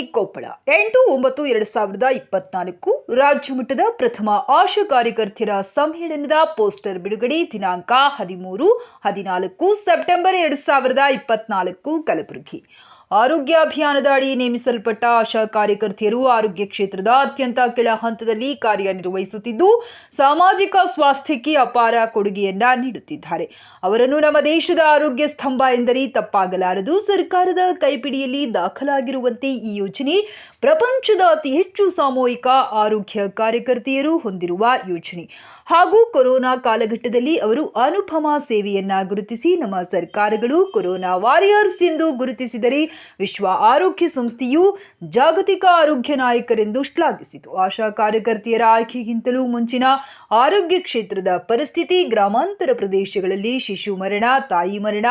ಕೊಪ್ಪಳ. ಎಂಟು, ಒಂಬತ್ತು, ಎರಡು ಸಾವಿರದ ಇಪ್ಪತ್ನಾಲ್ಕು ರಾಜ್ಯ ಮಟ್ಟದ ಪ್ರಥಮ ಆಶಾ ಕಾರ್ಯಕರ್ತರ ಸಮ್ಮೇಳನದ ಪೋಸ್ಟರ್ ಬಿಡುಗಡೆ ದಿನಾಂಕ ಹದಿಮೂರು, ಹದಿನಾಲ್ಕು ಸೆಪ್ಟೆಂಬರ್ ಎರಡು ಸಾವಿರದ ಇಪ್ಪತ್ನಾಲ್ಕು ಕಲಬುರಗಿ. ಆರೋಗ್ಯ ಅಭಿಯಾನದ ಅಡಿ ನೇಮಿಸಲ್ಪಟ್ಟ ಆಶಾ ಕಾರ್ಯಕರ್ತೆಯರು ಆರೋಗ್ಯ ಕ್ಷೇತ್ರದ ಅತ್ಯಂತ ಕೆಳ ಹಂತದಲ್ಲಿ ಕಾರ್ಯನಿರ್ವಹಿಸುತ್ತಿದ್ದು, ಸಾಮಾಜಿಕ ಸ್ವಾಸ್ಥ್ಯಕ್ಕೆ ಅಪಾರ ಕೊಡುಗೆಯನ್ನ ನೀಡುತ್ತಿದ್ದಾರೆ. ಅವರನ್ನು ನಮ್ಮ ದೇಶದ ಆರೋಗ್ಯ ಸ್ತಂಭ ಎಂದರೆ ತಪ್ಪಾಗಲಾರದು. ಸರ್ಕಾರದ ಕೈಪಿಡಿಯಲ್ಲಿ ದಾಖಲಾಗಿರುವಂತೆ ಈ ಯೋಜನೆ ಪ್ರಪಂಚದ ಅತಿ ಹೆಚ್ಚು ಸಾಮೂಹಿಕ ಆರೋಗ್ಯ ಕಾರ್ಯಕರ್ತೆಯರು ಹೊಂದಿರುವ ಯೋಜನೆ. ಹಾಗೂ ಕೊರೋನಾ ಕಾಲಘಟ್ಟದಲ್ಲಿ ಅವರು ಅನುಪಮ ಸೇವೆಯನ್ನ ಗುರುತಿಸಿ ನಮ್ಮ ಸರ್ಕಾರಗಳು ಕೊರೋನಾ ವಾರಿಯರ್ಸ್ ಎಂದು ಗುರುತಿಸಿದರೆ ವಿಶ್ವ ಆರೋಗ್ಯ ಸಂಸ್ಥೆಯು ಜಾಗತಿಕ ಆರೋಗ್ಯ ನಾಯಕರೆಂದು ಶ್ಲಾಘಿಸಿತು. ಆಶಾ ಕಾರ್ಯಕರ್ತೆಯರ ಆಯ್ಕೆಗಿಂತಲೂ ಮುಂಚಿನ ಆರೋಗ್ಯ ಕ್ಷೇತ್ರದ ಪರಿಸ್ಥಿತಿ, ಗ್ರಾಮಾಂತರ ಪ್ರದೇಶಗಳಲ್ಲಿ ಶಿಶು ಮರಣ, ತಾಯಿ ಮರಣ,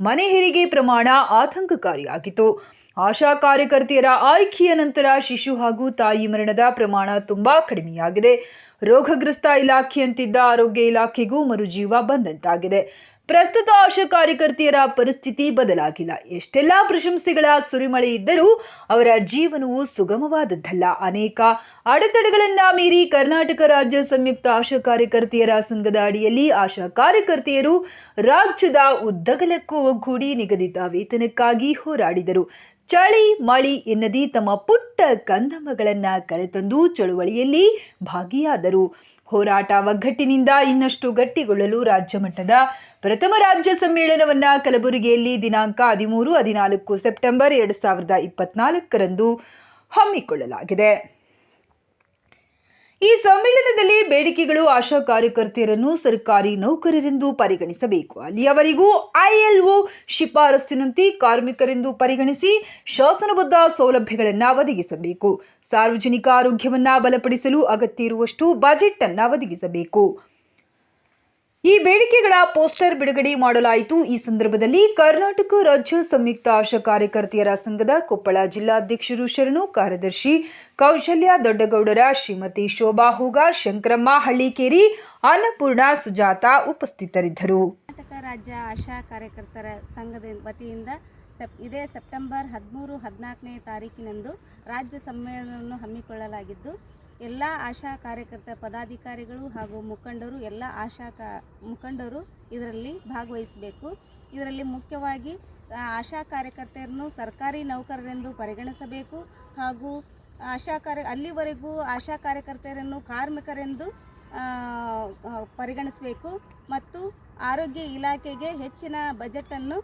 ಮನೆ ಹೆರಿಗೆ ಪ್ರಮಾಣ ಆತಂಕಕಾರಿಯಾಗಿತ್ತು. ಆಶಾ ಕಾರ್ಯಕರ್ತೆಯರ ಆಯ್ಕೆಯ ನಂತರ ಶಿಶು ಹಾಗೂ ತಾಯಿ ಮರಣದ ಪ್ರಮಾಣ ತುಂಬಾ ಕಡಿಮೆಯಾಗಿದೆ. ರೋಗಗ್ರಸ್ತ ಇಲಾಖೆಯಂತಿದ್ದ ಆರೋಗ್ಯ ಇಲಾಖೆಗೂ ಮರುಜೀವ ಬಂದಂತಾಗಿದೆ. ಪ್ರಸ್ತುತ ಆಶಾ ಕಾರ್ಯಕರ್ತೆಯರ ಪರಿಸ್ಥಿತಿ ಬದಲಾಗಿಲ್ಲ. ಎಷ್ಟೆಲ್ಲ ಪ್ರಶಂಸೆಗಳ ಸುರಿಮಳೆ ಇದ್ದರೂ ಅವರ ಜೀವನವು ಸುಗಮವಾದದ್ದಲ್ಲ. ಅನೇಕ ಅಡೆತಡೆಗಳನ್ನ ಮೀರಿ ಕರ್ನಾಟಕ ರಾಜ್ಯ ಸಂಯುಕ್ತ ಆಶಾ ಕಾರ್ಯಕರ್ತೆಯರ ಸಂಘದ ಅಡಿಯಲ್ಲಿ ಆಶಾ ಕಾರ್ಯಕರ್ತೆಯರು ರಾಜ್ಯದ ಉದ್ದಗಲಕ್ಕೂ ಒಗ್ಗೂಡಿ ನಿಗದಿತ ವೇತನಕ್ಕಾಗಿ ಹೋರಾಡಿದರು. ಚಳಿ, ಮಳಿ ಎನ್ನದಿ ತಮ್ಮ ಪುಟ್ಟ ಕಂದಮ್ಮಗಳನ್ನ ಕರೆತಂದು ಚಳುವಳಿಯಲ್ಲಿ ಭಾಗಿಯಾದರು. ಹೋರಾಟ ಒಗ್ಗಟ್ಟಿನಿಂದ ಇನ್ನಷ್ಟು ಗಟ್ಟಿಗೊಳ್ಳಲು ರಾಜ್ಯ ಮಟ್ಟದ ಪ್ರಥಮ ರಾಜ್ಯ ಸಮ್ಮೇಳನವನ್ನ ಕಲಬುರಗಿಯಲ್ಲಿ ದಿನಾಂಕ ಹದಿಮೂರು, ಹದಿನಾಲ್ಕು ಸೆಪ್ಟೆಂಬರ್ ಎರಡು ಸಾವಿರದ ಇಪ್ಪತ್ನಾಲ್ಕರಂದು ಹಮ್ಮಿಕೊಳ್ಳಲಾಗಿದೆ. ಈ ಸಮ್ಮೇಳನದಲ್ಲಿ ಬೇಡಿಕೆಗಳು ಆಶಾ ಕಾರ್ಯಕರ್ತೆಯರನ್ನು ಸರ್ಕಾರಿ ನೌಕರರೆಂದು ಪರಿಗಣಿಸಬೇಕು. ಅಲ್ಲಿಯವರೆಗೂ ಐಎಲ್ಒ ಶಿಫಾರಸ್ಸಿನಂತೆ ಕಾರ್ಮಿಕರೆಂದು ಪರಿಗಣಿಸಿ ಶಾಸನಬದ್ಧ ಸೌಲಭ್ಯಗಳನ್ನು ಒದಗಿಸಬೇಕು. ಸಾರ್ವಜನಿಕ ಆರೋಗ್ಯವನ್ನು ಬಲಪಡಿಸಲು ಅಗತ್ಯ ಇರುವಷ್ಟು ಬಜೆಟ್ ಅನ್ನು ಒದಗಿಸಬೇಕು. ಈ ಬೇಡಿಕೆಗಳ ಪೋಸ್ಟರ್ ಬಿಡುಗಡೆ ಮಾಡಲಾಯಿತು. ಈ ಸಂದರ್ಭದಲ್ಲಿ ಕರ್ನಾಟಕ ರಾಜ್ಯ ಸಂಯುಕ್ತ ಆಶಾ ಕಾರ್ಯಕರ್ತೆಯರ ಸಂಘದ ಕೊಪ್ಪಳ ಜಿಲ್ಲಾಧ್ಯಕ್ಷರು ಶರಣು ಕಾರ್ಯದರ್ಶಿ ಕೌಶಲ್ಯ ದೊಡ್ಡಗೌಡರ, ಶ್ರೀಮತಿ ಶೋಭಾ ಹೂಗಾರ್ ಶಂಕರಮ್ಮ ಹಳ್ಳಿಕೇರಿ, ಅನ್ನಪೂರ್ಣ ಸುಜಾತ ಉಪಸ್ಥಿತರಿದ್ದರು. ಕರ್ನಾಟಕ ರಾಜ್ಯ ಆಶಾ ಕಾರ್ಯಕರ್ತರ ಸಂಘದ ವತಿಯಿಂದ ಸೆಪ್, ಇದೇ ಸೆಪ್ಟೆಂಬರ್ ಹದಿಮೂರು ಹದಿನಾಲ್ಕನೇ ತಾರೀಕಿನಂದು ರಾಜ್ಯ ಸಮ್ಮೇಳನವನ್ನು ಹಮ್ಮಿಕೊಳ್ಳಲಾಗಿದ್ದು ಎಲ್ಲ ಆಶಾ ಕಾರ್ಯಕರ್ತ ಪದಾಧಿಕಾರಿಗಳು ಹಾಗೂ ಮುಖಂಡರು, ಎಲ್ಲ ಆಶಾ ಕಾ, ಮುಖಂಡರು ಇದರಲ್ಲಿ ಭಾಗವಹಿಸಬೇಕು. ಇದರಲ್ಲಿ ಮುಖ್ಯವಾಗಿ ಆಶಾ ಕಾರ್ಯಕರ್ತೆಯರನ್ನು ಸರ್ಕಾರಿ ನೌಕರರೆಂದು ಪರಿಗಣಿಸಬೇಕು ಹಾಗೂ ಆಶಾ ಕಾರ್ಯ, ಅಲ್ಲಿವರೆಗೂ ಆಶಾ ಕಾರ್ಯಕರ್ತೆಯರನ್ನು ಕಾರ್ಮಿಕರೆಂದು ಪರಿಗಣಿಸಬೇಕು ಮತ್ತು ಆರೋಗ್ಯ ಇಲಾಖೆಗೆ ಹೆಚ್ಚಿನ ಬಜೆಟನ್ನು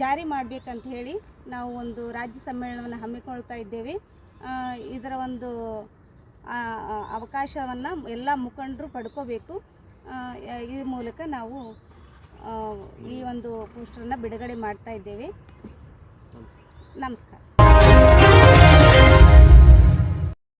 ಜಾರಿ ಮಾಡಬೇಕಂತ ಹೇಳಿ ನಾವು ಒಂದು ರಾಜ್ಯ ಸಮ್ಮೇಳನವನ್ನು ಹಮ್ಮಿಕೊಳ್ತಾ ಇದ್ದೇವೆ. ಇದರ ಒಂದು ಅವಕಾಶವನ್ನು ಎಲ್ಲ ಮುಖಂಡರು ಪಡ್ಕೋಬೇಕು. ಈ ಮೂಲಕ ನಾವು ಈ ಒಂದು ಪೋಸ್ಟರನ್ನು ಬಿಡುಗಡೆ ಮಾಡ್ತಾ ಇದ್ದೇವೆ. ನಮಸ್ಕಾರ.